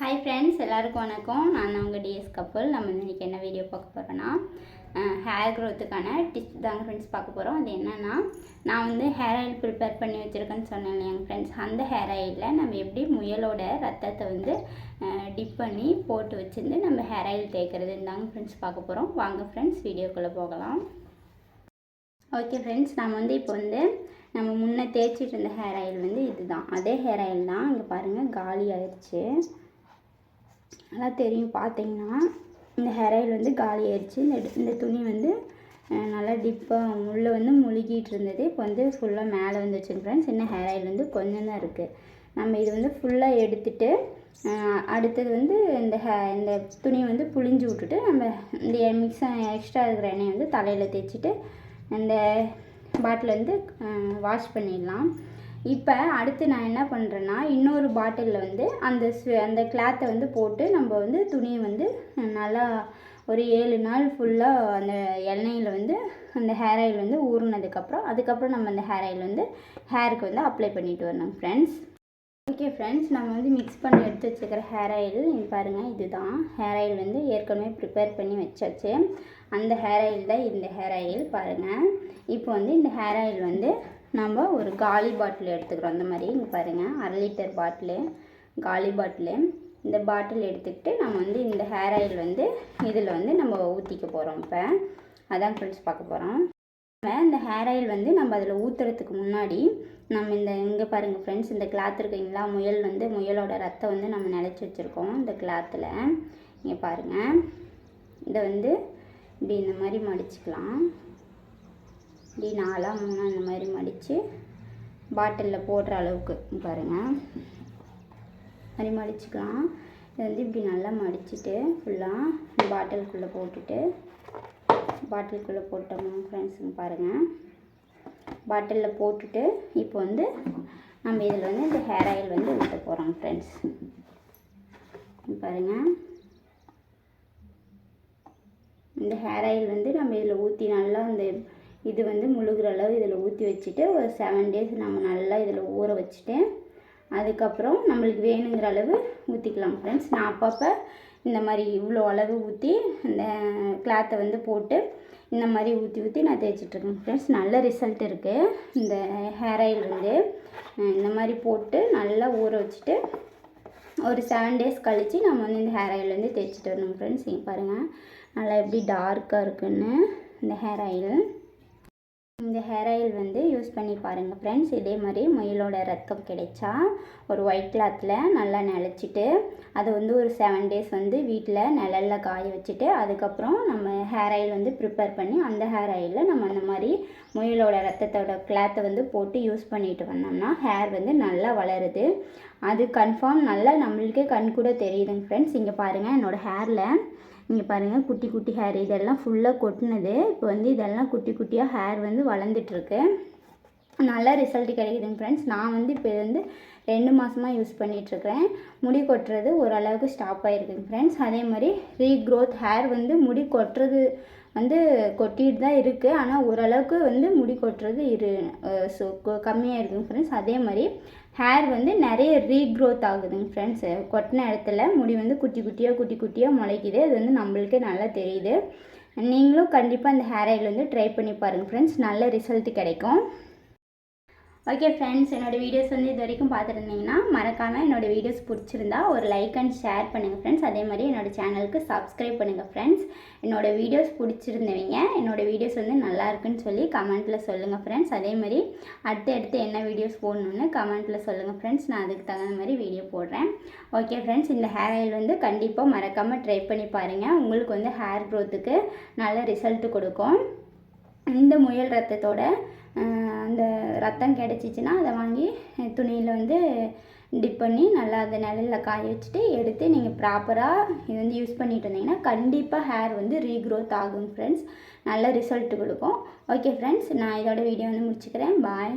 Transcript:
Hi friends எல்லாருக்கும் வணக்கம். நான் அவங்க டிஎஸ் கப்பல் நம்ம இன்றைக்கி என்ன வீடியோ பார்க்க போகிறோன்னா ஹேர் க்ரோத்துக்கான டிப்ஸ் தாங்க ஃப்ரெண்ட்ஸ் பார்க்க போகிறோம் அது என்னென்னா நான் வந்து ஹேர் ஆயில் ப்ரிப்பேர் பண்ணி வச்சுருக்கேன்னு சொன்னேன் இல்லையாங்க ஃப்ரெண்ட்ஸ் அந்த ஹேர் ஆயிலில் நம்ம எப்படி முயலோட ரத்தத்தை வந்து டிப் பண்ணி போட்டு வச்சுருந்து நம்ம ஹேர் ஆயில் தேய்க்கிறதுன்னு தாங்க ஃப்ரெண்ட்ஸ் பார்க்க போகிறோம் வாங்க ஃப்ரெண்ட்ஸ் வீடியோக்குள்ளே போகலாம். ஓகே ஃப்ரெண்ட்ஸ் நம்ம வந்து இப்போ வந்து நம்ம முன்னே தேய்ச்சிட்டு இருந்த ஹேர் ஆயில் வந்து இதுதான். அதே ஹேர் ஆயில் தான் இங்கே பாருங்கள் காலி ஆயிடுச்சு நல்லா தெரியும். பார்த்தீங்கன்னா இந்த ஹேர் ஆயில் வந்து காலி ஆயிடுச்சு. இந்த இந்த துணி வந்து நல்லா டிப்பாக உள்ளே வந்து முழுகிட்டு இருந்தது. இப்போ வந்து ஃபுல்லாக மேலே வந்து வச்சுருக்கேன் ஃப்ரெண்ட்ஸ் இன்னும் ஹேர் ஆயில் வந்து கொஞ்சம் தான் இருக்குது நம்ம இது வந்து ஃபுல்லாக எடுத்துட்டு அடுத்தது வந்து இந்த ஹே இந்த துணியை வந்து புளிஞ்சு விட்டுட்டு நம்ம இந்த மிக்ஸ் எக்ஸ்ட்ரா இருக்கிற எண்ணெயை வந்து தலையில் தேய்ச்சிட்டு அந்த பாட்டில் வந்து வாஷ் பண்ணிடலாம். இப்போ அடுத்து நான் என்ன பண்ணுறேன்னா இன்னொரு பாட்டிலில் வந்து அந்த அந்த கிளாத்தை வந்து போட்டு நம்ம வந்து துணியை வந்து நல்லா ஒரு ஏழு நாள் ஃபுல்லாக அந்த எண்ணெயில் வந்து அந்த ஹேர் ஆயில் வந்து ஊறினதுக்கப்புறம் அதுக்கப்புறம் நம்ம அந்த ஹேர் ஆயில் வந்து ஹேருக்கு வந்து அப்ளை பண்ணிட்டு வரணும் ஃப்ரெண்ட்ஸ் ஓகே ஃப்ரெண்ட்ஸ் நம்ம வந்து மிக்ஸ் பண்ணி எடுத்து வச்சுக்கிற ஹேர் ஆயில் பாருங்கள் இதுதான். ஹேர் ஆயில் வந்து ஏற்கனவே ப்ரிப்பேர் பண்ணி வச்சாச்சு. அந்த ஹேர் ஆயில் தான் இந்த ஹேர் ஆயில் பாருங்கள் இப்போ வந்து இந்த ஹேர் ஆயில் வந்து நம்ம ஒரு காலி பாட்டில் எடுத்துக்கிறோம். அந்த மாதிரி இங்கே பாருங்கள் அரை லிட்டர் பாட்டிலு காலி பாட்டிலு. இந்த பாட்டில் எடுத்துக்கிட்டு நம்ம வந்து இந்த ஹேர் ஆயில் வந்து இதில் வந்து நம்ம ஊற்றிக்க போகிறோம் இப்போ. அதான் ஃப்ரெண்ட்ஸ் பார்க்க போகிறோம் நம்ம இந்த ஹேர் ஆயில் வந்து நம்ம அதில் ஊற்றுறதுக்கு முன்னாடி நம்ம இந்த இங்கே பாருங்கள் ஃப்ரெண்ட்ஸ் இந்த கிளாத் இருக்குங்களா முயல் வந்து முயலோட ரத்தம் வந்து நம்ம நினச்சி வச்சுருக்கோம் இந்த கிளாத்தில் இங்கே பாருங்கள் இதை வந்து இப்படி இந்த மாதிரி மடிச்சுக்கலாம். இப்படி நாலாக மூணாக இந்த மாதிரி மடித்து பாட்டிலில் போடுற அளவுக்கு பாருங்கள் மாதிரி மடிச்சுக்கலாம். இது வந்து இப்படி நல்லா மடிச்சுட்டு ஃபுல்லாக பாட்டிலுக்குள்ளே போட்டுட்டு பாட்டிலுக்குள்ளே போட்டோம் ஃப்ரெண்ட்ஸுங்க பாருங்கள் பாட்டிலில் போட்டுட்டு இப்போ வந்து நம்ம இதில் வந்து இந்த ஹேர் ஆயில் வந்து ஊற்ற போகிறோம் ஃப்ரெண்ட்ஸ் பாருங்கள் இந்த ஹேர் ஆயில் வந்து நம்ம இதில் ஊற்றி நல்லா இந்த இது வந்து முழுகிற அளவு இதில் ஊற்றி வச்சுட்டு ஒரு செவன் டேஸ் நம்ம நல்லா இதில் ஊற வச்சுட்டு அதுக்கப்புறம் நம்மளுக்கு வேணுங்கிற அளவு ஊற்றிக்கலாம் ஃப்ரெண்ட்ஸ் நான் அப்பப்போ இந்த மாதிரி இவ்வளோ அளவு ஊற்றி இந்த கிளாத்தை வந்து போட்டு இந்த மாதிரி ஊற்றி ஊற்றி நான் தேய்ச்சிட்ருக்கேன் ஃப்ரெண்ட்ஸ் நல்ல ரிசல்ட் இருக்குது இந்த ஹேர் ஆயில் வந்து இந்த மாதிரி போட்டு நல்லா ஊற வச்சுட்டு ஒரு செவன் டேஸ் கழித்து நம்ம வந்து இந்த ஹேர் ஆயில் வந்து தேய்ச்சிட்டு வரணும் ஃப்ரெண்ட்ஸ் பாருங்கள் நல்லா எப்படி டார்க்காக இருக்குன்னு இந்த ஹேர் ஆயில் இந்த ஹேர் ஆயில் வந்து யூஸ் பண்ணி பாருங்கள் ஃப்ரெண்ட்ஸ் இதே மாதிரி முயலோட ரத்தம் கிடைச்சா ஒரு ஒயிட் கிளாத்தில் நல்லா நிலச்சிட்டு அதை வந்து ஒரு செவன் டேஸ் வந்து வீட்டில் நிழலில் காய வச்சுட்டு அதுக்கப்புறம் நம்ம ஹேர் ஆயில் வந்து ப்ரிப்பேர் பண்ணி அந்த ஹேர் ஆயிலில் நம்ம அந்த மாதிரி முயலோட ரத்தத்தோட கிளாத்தை வந்து போட்டு யூஸ் பண்ணிட்டு வந்தோம்னா ஹேர் வந்து நல்லா வளருது. அது கன்ஃபார்ம் நல்லா நம்மளுக்கே கண் கூட தெரியுதுங்க ஃப்ரெண்ட்ஸ் இங்கே பாருங்கள் என்னோடய ஹேரில் இங்கே பாருங்கள் குட்டி குட்டி ஹேர் இதெல்லாம் ஃபுல்லாக கொட்டினது. இப்போ வந்து இதெல்லாம் குட்டி குட்டியாக ஹேர் வந்து வளர்ந்துட்டுருக்கு நல்ல ரிசல்ட் கிடைக்குதுங்க ஃப்ரெண்ட்ஸ் நான் வந்து இப்போ வந்து ரெண்டு மாதமாக யூஸ் பண்ணிகிட்ருக்கிறேன் முடி கொட்டுறது ஓரளவுக்கு ஸ்டாப் ஆகிருக்குங்க ஃப்ரெண்ட்ஸ் அதே மாதிரி ரீக்ரோத் ஹேர் வந்து முடி கொட்டுறது வந்து கொட்டிட்டு தான் இருக்குது ஆனால் ஓரளவுக்கு வந்து முடி கொட்டுறது இரு ஸோ கொ- கம்மியாக இருக்குங்க ஃப்ரெண்ட்ஸ் அதே மாதிரி ஹேர் வந்து நிறைய ரீக்ரோத் ஆகுதுங்க ஃப்ரெண்ட்ஸ் கொட்டின இடத்துல முடி வந்து குட்டி குட்டியாக குட்டி குட்டியாக முளைக்குது. அது வந்து நம்மளுக்கே நல்லா தெரியுது. நீங்களும் கண்டிப்பாக அந்த ஹேர் ஆயில் வந்து ட்ரை பண்ணி பாருங்கள் ஃப்ரெண்ட்ஸ் நல்ல ரிசல்ட் கிடைக்கும். ஓகே ஃப்ரெண்ட்ஸ் என்னோட வீடியோஸ் வந்து இது வரைக்கும் பார்த்துருந்தீங்கன்னா மறக்காமல் என்னோட வீடியோஸ் பிடிச்சிருந்தா ஒரு லைக் அண்ட் ஷேர் பண்ணுங்கள் ஃப்ரெண்ட்ஸ் அதே மாதிரி என்னோடய சேனலுக்கு சப்ஸ்கிரைப் பண்ணுங்கள் ஃப்ரெண்ட்ஸ் என்னோட வீடியோஸ் பிடிச்சிருந்தவங்க என்னோடய வீடியோஸ் வந்து நல்லா இருக்குன்னு சொல்லி கமெண்ட்டில் சொல்லுங்கள் ஃப்ரெண்ட்ஸ் அதே மாதிரி அடுத்து அடுத்து என்ன வீடியோஸ் போடணுன்னு கமெண்ட்டில் சொல்லுங்கள் ஃப்ரெண்ட்ஸ் நான் அதுக்கு தகுந்த மாதிரி வீடியோ போடுறேன். ஓகே ஃப்ரெண்ட்ஸ் இந்த ஹேர் ஆயில் வந்து கண்டிப்பாக மறக்காமல் ட்ரை பண்ணி பாருங்கள் உங்களுக்கு வந்து ஹேர் க்ரோத்துக்கு நல்ல ரிசல்ட் கொடுக்கும். இந்த முயல் ரத்தத்தோட அந்த ரத்தம் கிடச்சிச்சின்னா அதை வாங்கி துணியில் வந்து டிப் பண்ணி நல்லா அதை நிழலில் காய வச்சுட்டு எடுத்து நீங்கள் ப்ராப்பராக இது வந்து யூஸ் பண்ணிட்டு இருந்தீங்கன்னா கண்டிப்பாக ஹேர் வந்து ரீக்ரோத் ஆகும் ஃப்ரெண்ட்ஸ் நல்ல ரிசல்ட் கொடுக்கும். ஓகே ஃப்ரெண்ட்ஸ் நான் இதோட வீடியோ வந்து முடிச்சுக்கிறேன். பாய்